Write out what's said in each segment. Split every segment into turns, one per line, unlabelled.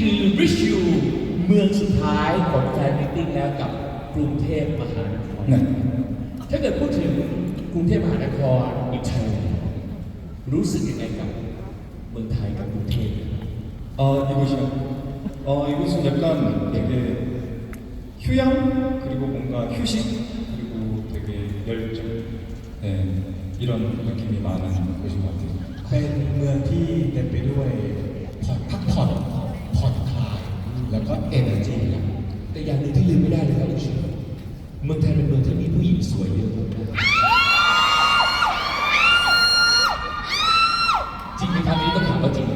คือ Rich You เมืองสุดท้ายของแฟนมิตติ้งแล้วกับกรุงเทพมหานคร
네.
ถ้าเกิดพูดถึงกรุงเทพมหานครอิตาลีรู้สึกยังไงกับเมืองไทยกับกรุงเทพ
어, 이곳이요? 어, 이곳은 약간 되게 휴양, 그리고 뭔가 휴식, 그리고 되게 열정, 네, 이런 느낌이 많은 곳인 것 같아요.
เป็นเมืองที่เต็มไปด้วยผ่อนพัก แล้วก็เอเนอร์จี
แต่อย่างหนึ่งที่ลืมไม่ได้เลยครับลูกเชื่อเมืองไทยเป็นเมืองที่มีผู้หญิงสวยเยอะมากจริงไหมครับนี่ต้องถามว่าจริงไหม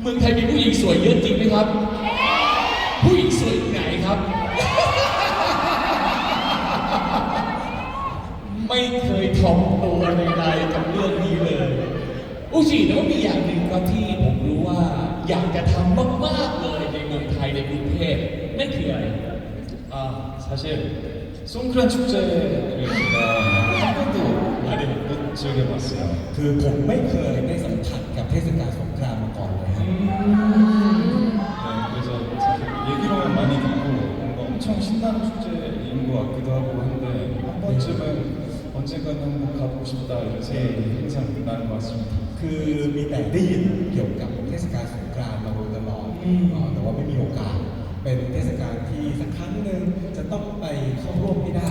เมืองไทยมีผู้หญิงสวยเยอะจริงไหมครับ ผู้หญิงสวยไหนครับ ไม่เคยท้อมตัว อุจิแต่ว่ามีอย่างหนึ่งครับที่ผมรู้ว่าอยากจะทำมากๆเลยในเมืองไทยในกรุงเทพนั่นคืออะไร
아, 사실 송크란 축제를 제가 한 번도 못 즐겨봤어요.
คือผมไม่เคยได้สัมผัสกับเทศกาลสงกรานต์มาก่อนเลยครับ
네, 그래서 사실 얘기로만 많이 듣고 뭔가 엄청 신나는 축제인 것 같기도 하고 한데 한 번쯤은 언젠가는 한번 가보고 싶다 이런 생각이 항상 나는 것 같습니다.
คือมีแต่ได้ยินเกี่ยวกับเทศกาลสงกรานต์มาโดยตลอด
อื
อแต่ว่าไม่มีโอกาส เป็นเทศกาลที่สักครั้งหนึ่งจะต้องไปเข้าร่วมให้ได้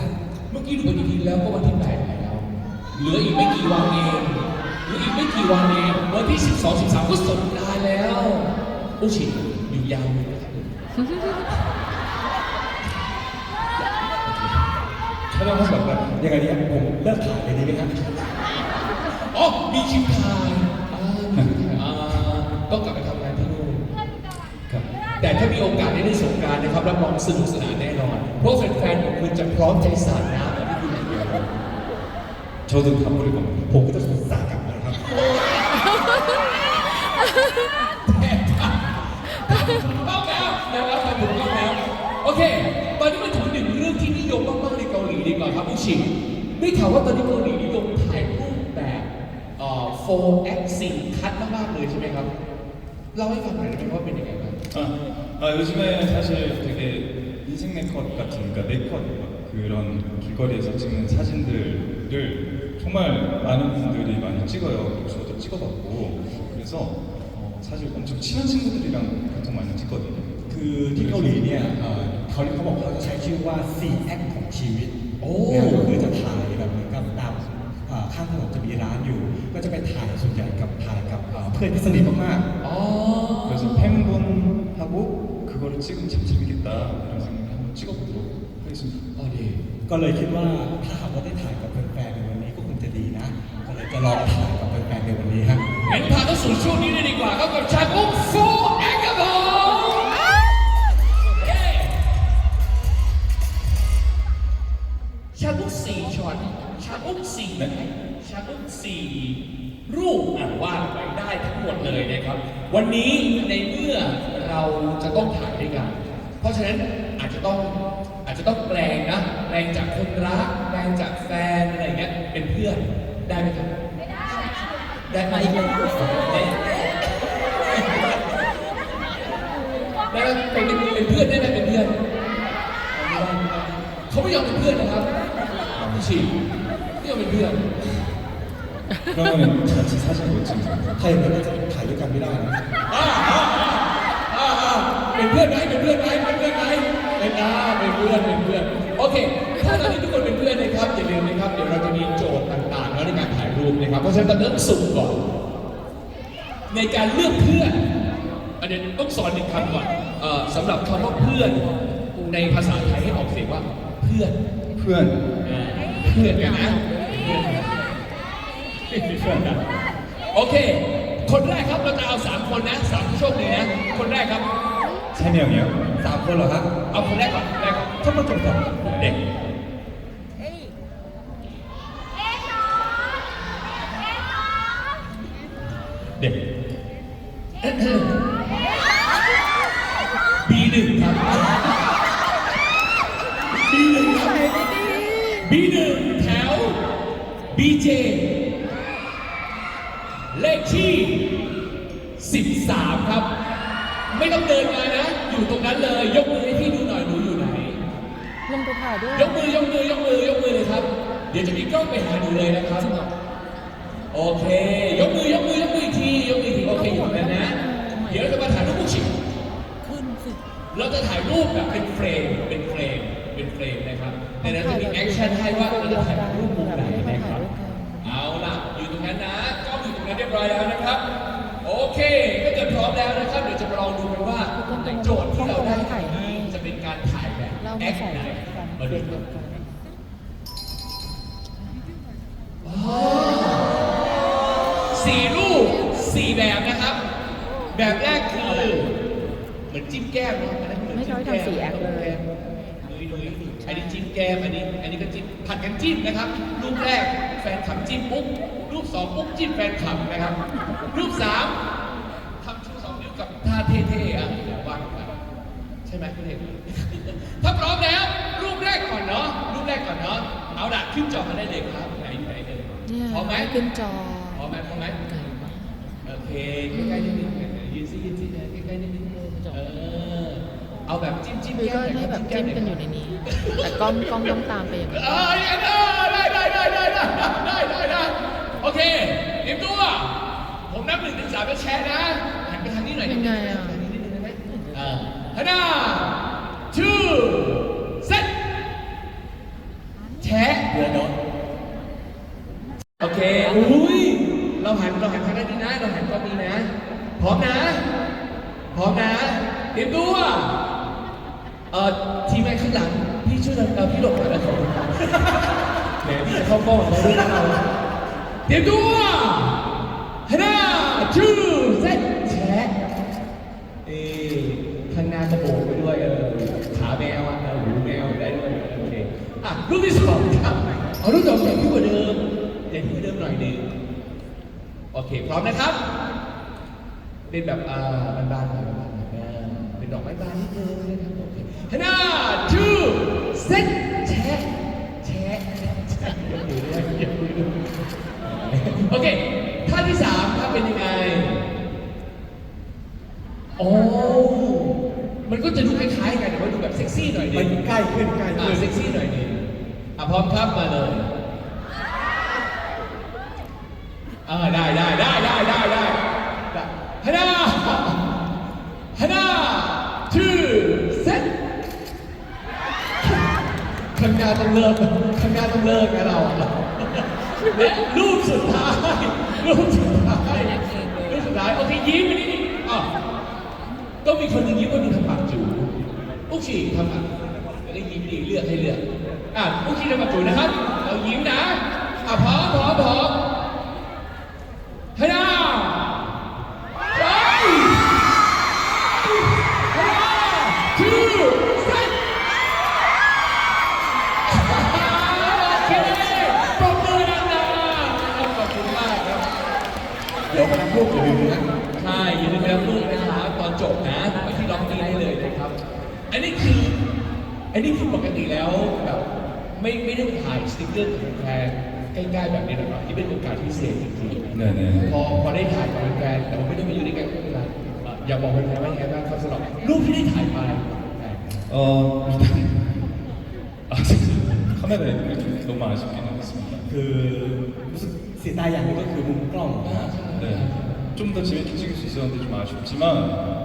เมื่อกี้ดูปฏิทินแล้วก็วันที่แปดแล้ว เหลืออีกไม่กี่วันเองเหลืออีกไม่กี่วันเองวันที่สิบสองสิบสามก็สงกรานต์แล้วโอ้ชิอยู่ยาวเลยครับ
ไม่ต้องผสมกัน
ยังไงดีครัผมเลิกถ่ายเลยดีไหมครับ
อ๋อมีชิวถ่าย แต่ถ้ามีโอกาสได้ได้สงการนะครับรับรองสนุกสนานแน่นอน เพราะแฟนๆของคุณจะพร้อมใจสาดน้ำที่คุณเดียว
저도 가버리고
복도좀싹가버리ผู้าถ้า
ถูกต้องแล้วนะครับถ้าถูกต้องแล้ว โอเค ตอนนี้มาถึงหนึ่งเรื่องที่นิยมมากๆในเกาหลีดีกว่าครับผู้ชมได้ข่ามว่าตอนนี้เกาหลีนิยมถ่ายรูปแบบ 4x 4คัดมากๆเลยใช่ไหมครับ เล่าให้ฟังหน่อยได้ไหมว่าเป็นยังไงบ้าง
아, 아, 요즘에 사실 되게 인생 네컷 같은 그러니까 네컷 막 그런 길거리에서 찍는 사진들을 정말 많은 분들이 많이 찍어요. 그리고 저도 찍어봤고 그래서 어, 사실 엄청 친한 친구들이랑 보통 많이 찍거든요.
คือที่เกาหลีเนี่ยเอ่อเขาเขาบอกเขาจะใช้ชื่อว่า 4 act ของชีวิต
โอ้
นะก็คือจะถ่ายแบบเหมือนกับตามเอ่อ ข้างถนนจะมีร้านอยู่ ก็จะไปถ่ายส่วนใหญ่กับถ่ายกับเอ่อเพื่อนที่สนิทมาก
อ๋อ
그래서 팬분하고 그거를 찍으면 참 재밌겠다 이런 생각에 한번 찍어보도록 하겠습니다.
อ๋อดี
ๆ ก็เลยคิดว่าถ้าหากว่าได้ถ่ายกับแฟนๆในวันนี้ก็คงจะดีนะ ก็เลยจะลองถ่ายกับแฟนๆในวันนี้ครับ
งั้นพาเข้าสู่ช่วงนี้เลยดีกว่าครับกับชาบุ๊กโฟ วันนี้ในเมื่อเราจะต้องถ่ายด้วยกัน เพราะฉะนั้นอาจจะต้องอาจจะต้องแปลงนะแปลงจากคนรักแปลงจากแฟนอะไรเงี้ยเป็นเพื่อนได้ไหมครับได้ไหมได้ไหมได้ไหมเป็นเป็นเพื่อนได้ไหมเป็นเพื่อนเขาไม่ยอมเป็นเพื่อนนะครับพี่ชิไม่ยอมเป็นเพื่อน
그러면 같이 사진 못 찍죠.
ถ้าอย่างนั้นน่าจะถ่ายด้วยกันไม่ได้นะ
อ่าอ่าอ่าอ่าเป็นเพื่อนไหมเป็นเพื่อนไหมเป็นเพื่อนไหมเป็นอ่าเป็นเพื่อนเป็นเพื่อนโอเค ถ้าตอนนี้ทุกคนเป็นเพื่อนนะครับอย่าลืมนะครับเดี๋ยวเราจะมีโจทย์ต่างๆแล้วในการถ่ายรูปนะครับเพราะฉะนั้นต้องเริ่มสุ่มก่อน ในการเลือกเพื่อนอันนี้ต้องสอนหนึ่งคำก่อนเอ่อสำหรับคำว่าเพื่อนในภาษาไทยให้ออกเสียงว่าเพื่อน
표현
เออเพื่อนกันนะเพื่อนกันเพื่อนกัน โอเค คนแรกครับเราจะเอาสามคนนะสามผู้โชคดีนะ คนแรกครับ
세 명이요.
สามคนเหรอครับ
เอาคนแรกก่อนคนแรกก่อน
ถ้ามาตรงกับ
เด็กเด็ก บีหนึ่งครับบีหนึ่งครับบีหนึ่งแถวบีเจ เลขที่ 13 ครับ ไม่ต้องเดินมานะ อยู่ตรงนั้นเลย ยกมือให้พี่ดูหน่อยหนูอยู่ไหน
ลงไปถ่ายด้วย
ยกมือยกมือยกมือยกมือเลยครับ เดี๋ยวจะมีกล้องไปหาหนูเลยนะครับโอเค ยกมือยกมือยกมืออีกทียกมืออีกทีโอเคอยู่แล้วนะ เดี๋ยวเราจะมาถ่ายรูปผู้ชิง
ขึ้นสิ
เราจะถ่ายรูปแบบเป็นเฟรมเป็นเฟรมเป็นเฟรมนะครับในนั้นจะมีแอคชั่นให้ว่าเราจะถ่ายรูปมุมไหนนะครับ เอาล่ะ อยู่ตรงนั้นนะกล้องอยู่ต รงนั้นเรียบร้อยแล้วนะครับ โอเคถ้าเกิดพร้อมแล้วนะครับ เดี๋ยวจะมาลองดูกันว่าในโจทย์ที่เราได้นี้จะเป็นการถ่ายแบบ
เรา
แอ
มา
ค
ใส่
ไหน
กัน
มา
เป
ดู
ลี่ยน
กัน
กัน
สี่รูปสี่แบบนะครับ แบบแรกคือเหมือนจิ้มแก้มเนาะอันนั้นเหมือน
ไม่
จิ้
น้
ม
อย
แก้ม
ทำสีแอคเลย
ดุยดุยอันนี้จิ้มแก้มอันนี้ อันนี้ก็จิ้มผัดกันจิ้มนะครับ รูปแรกแฟนคลับจิ้มปุ๊บ รูปสองปุ๊บจิ้มแฟนคลับนะครับ รูปสามทำชูสองนิ้วกับท่าเท่ๆอะอย่าวางไปใช่ไหมคุณเอกถ้าพร้อมแล้ว รูปแรกก่อนเนาะรูปแรกก่อนเนาะเอาละขึ้นจอมาได้เลยครับไหนอยู่ไหนเลยพร้อมไหม
ขึ้นจอ
พร้อมไหมพร้อมไหมโอเคใกล้ๆนิดนึงยืนซิยืนซิใกล้ๆนิดนึงเออเอาแบบจิ้มจิ้ม
แก้
ม
ให้แบบจิ้มกันอยู่ในนี้ แต่กล้องกล้องต้องตามไปอย่างนี้
ได้ได้ได้ได้ได้ได้ โอเคเตรียมตัว ผมนับหนึ่งถึงสามแล้วแชร์นะหันไปทางนี้หน่อย
ยังไงอะ
ทางนี้นิดนึงได้ไหมเออฮันน่าชื่อเซ็ตแชร์
เรือเนาะ
โอเคอุ้ยเราหันเราหันทางด้านนี้นะ เราหันตรงนี้นะ พร้อมนะ พร้อมนะเตรียมตัวเอ่อทีมงานข้างหลังพี่ช่วยเราเราพี่หลบหน่อยนะครับแหมพี่จะเข้ากล้องเราด้วยนะเรา เตรียมตัวห้าชื่อเซ็ตแชะเอ๊ข้างหน้าก็โบกไปด้วยเออขาแมวอะเออหูแมวได้ด้วยโอเคอะรูปที่สองครับเอารูปสองใหญ่ขึ้นกว่าเดิมใหญ่ขึ้นกว่าเดิมหน่อยหนึงโอเคพร้อมนะครับเป็นแบบอ่าบานๆหน่อยบานๆหน่อยอ่าเป็นดอกไม้บานนิดนึงนะครับโอเคห้าชื่อเซ็ตแชะแชะแชะแชะยกมือด้วยยกมือด้วยโอเคท่าที่สามถ้าเป็นยังไง โอ้มันก็จะดูคล้ายๆกันแต่ว่าดูแบบเซ็กซี่หน่อยนึ
มัน
ง
ใกล้ขึ้นใกล้
อ่า
ขึ้น
เซ็กซี่หน่อยนึงอะพร้อมครับมาเลยอ่าได้ได้ได้ได้ได้ได้ฮันน่าฮันน่าชื่อเซ็ตข้างหน้าต้องเลิกข้างหน้าต้องเลิกนะเราอะและรูปสุดท้ายรูปสุดท้ายรูปสุดท้ายโอเคยิ้มไปนิด ก็มีคนหนึ่งยิ้มคนหนึ่งทำปากจูอุ๊กชีทำปากจะได้ยิ้มดีเลือกให้เลือกอะอุ๊กชีทำปากจูนะครับ เรายิ้มนะอะพร้อมพร้อมพร้อม จบนะไปที่ล็อกนี้ได้เลยนะครับ อันนี้คือ อันนี้คือปกติแล้วแบบไม่ไม่ได้ถ่ายสติ๊กเกอร์ของแฟนใกล้ๆแบบนี้หรอกที่เป็นโอกาสพิเศษจริง
네네.
ๆพอพอได้ถ่ายกับแฟนแต่ว่าไม่ได้มาอยู่ด้วยกันก็ไม่เป็นไรเอ่ออยากบอกแฟนๆว่ายังไงบ้างครับสำหรับรูปที่ได้ถ่ายไป
어, 일단 아, 카메라에 좀 너무 아쉽긴 했습니다.
คือรู้สึกเสียดายอย่างหนึงก็คือมุมกล้องนะฮะ
네. 좀 더 재밌게 찍을 수 있었는데 좀 아쉽지만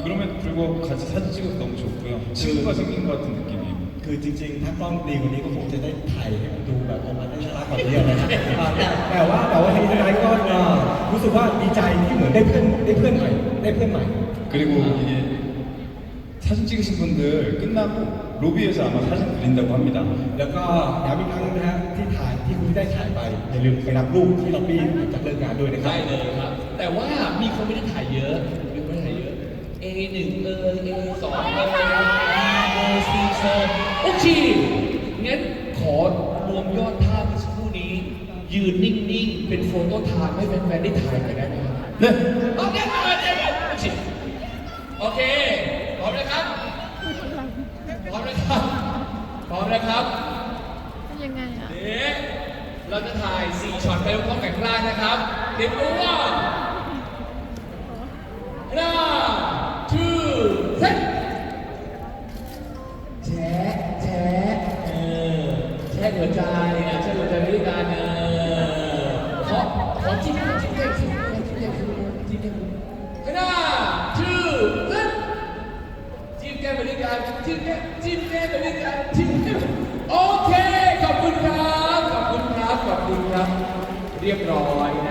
그럼에도 불구하고 같이 사진 찍어서 너무 좋고요. 친구가 생긴 것 같은 느낌이에요.
คือจริงๆ ถ้ากล้องดีกว่านี้ก็คงจะได้ถ่ายให้มันดูแบบออกมาได้น่ารักกว่านี้นะครับอ่าแต่แต่ว่าแต่ว่าทีนี้ท้ายก็เอ่อรู้สึกว่าดีใจที่เหมือนได้เพื่อนได้เพื่อนใหม่ได้เพื่อนใหม่
그리고 이게 사진 찍으신 분들 끝나고 로비에서 아마 사진 드린다고 합니다.
แล้วก็ย้ำอีกครั้งนะฮะที่ถ่ายที่คุณได้ถ่ายไปอย่าลืมไปรับรูปที่ล็อบบี้หลังจากเลิกงานด้วยนะครับ
ได้เลยครับ แต่ว่ามีคนไม่ได้ถ่ายเยอะมีคนไม่ได้ถ่ายเยอะ A หนึ่งเออ A สองเออ B เออ C เซอร์โอเคงั้นขอรวมยอดภาพเมื่อสักครู่นี้ ยืนนิ่ง ๆ เป็นโฟโต้ไทม์ให้แฟนๆได้ถ่ายกันได้ไหมครับ
네.
โอเคโอเคโอเคโอเคพร้อมนะครับพร้อมนะครับพร้อมนะครับ
ยังไงอะ
เดี๋ยวเราจะถ่าย4ช็อตไปพร้อมกันข้างล่างนะครับเตรียมตัว ใจอะช่วยหัวใจไปด้วยกันเออขอขอจิ้มจิ้มแก้มจิ้มแก้มจิ้มแก้มจิ้มแก้มข้างหน้าชื่อซึ่งจิ้มแก้มบริการจิ้มแก้มจิ้มแก้มบริการจิ้มแก้มโอเคขอบคุณครับขอบคุณครับขอบคุณครับ เรียบร้อย